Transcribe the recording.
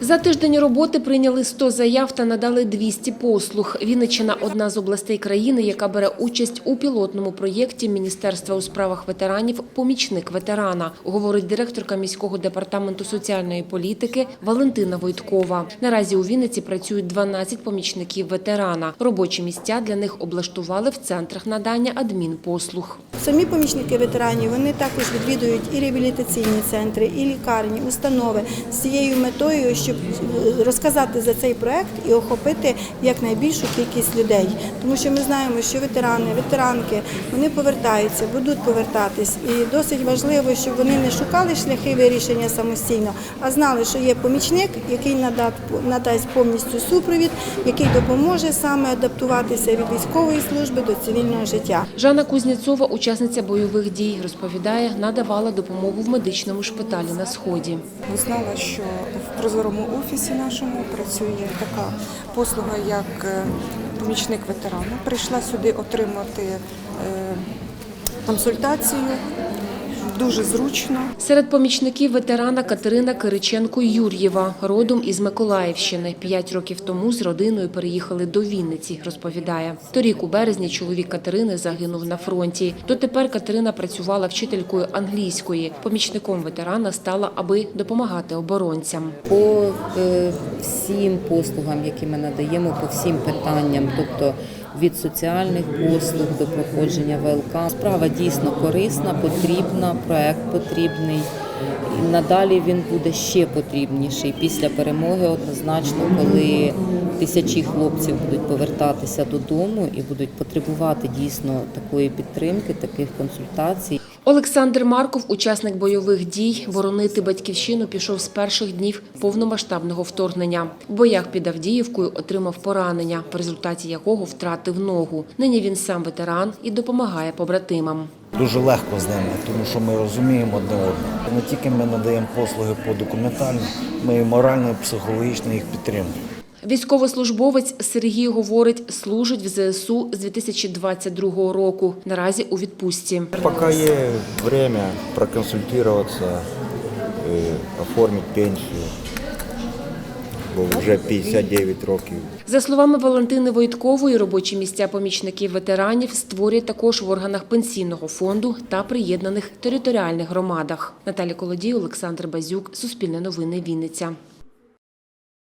За тиждень роботи прийняли 100 заяв та надали 200 послуг. Вінниччина – одна з областей країни, яка бере участь у пілотному проєкті Міністерства у справах ветеранів «Помічник ветерана», говорить директорка міського департаменту соціальної політики Валентина Войткова. Наразі у Вінниці працюють 12 помічників ветерана. Робочі місця для них облаштували в центрах надання адмінпослуг. Самі помічники ветеранів вони також відвідують і реабілітаційні центри, і лікарні, установи з цією метою, щоб розказати за цей проект і охопити якнайбільшу кількість людей. Тому що ми знаємо, що ветерани, ветеранки вони повертаються, будуть повертатись, і досить важливо, щоб вони не шукали шляхи вирішення самостійно, а знали, що є помічник, який надасть повністю супровід, який допоможе саме адаптуватися від військової служби до цивільного життя. Жанна Кузнєцова, учасниця бойових дій, розповідає, надавала допомогу в медичному шпиталі на Сході. Узнала, що в прозорому офісі нашому працює така послуга, як е, помічник ветерана. Прийшла сюди отримати е, консультацію. Дуже зручно. Серед помічників ветерана Катерина Кириченко-Юр'єва, родом із Миколаївщини. П'ять років тому з родиною переїхали до Вінниці, розповідає. Торік у березні чоловік Катерини загинув на фронті. Дотепер Катерина працювала вчителькою англійської. Помічником ветерана стала, аби допомагати оборонцям. по е, всім послугам, які ми надаємо, по всім питанням, тобто від соціальних послуг до проходження ВЛК. Справа дійсно корисна, потрібна, проект потрібний. І надалі він буде ще потрібніший після перемоги, однозначно, коли тисячі хлопців будуть повертатися додому і будуть потребувати дійсно такої підтримки, таких консультацій. Олександр Марков, учасник бойових дій, боронити батьківщину пішов з перших днів повномасштабного вторгнення. В боях під Авдіївкою отримав поранення, в результаті якого втратив ногу. Нині він сам ветеран і допомагає побратимам. Дуже легко з ними, тому що ми розуміємо одне одного. Не тільки ми надаємо послуги по документальній, ми і морально, і психологічно їх підтримуємо. Військовослужбовець Сергій говорить, служить в ЗСУ з 2022 року. Наразі у відпустці. Пока є время проконсультироваться, е, оформити пенсію, бо вже 59 років. За словами Валентини Войткової, робочі місця помічників ветеранів створять також в органах пенсійного фонду та приєднаних територіальних громадах. Наталя Колодій, Олександр Базюк, Суспільне новини, Вінниця.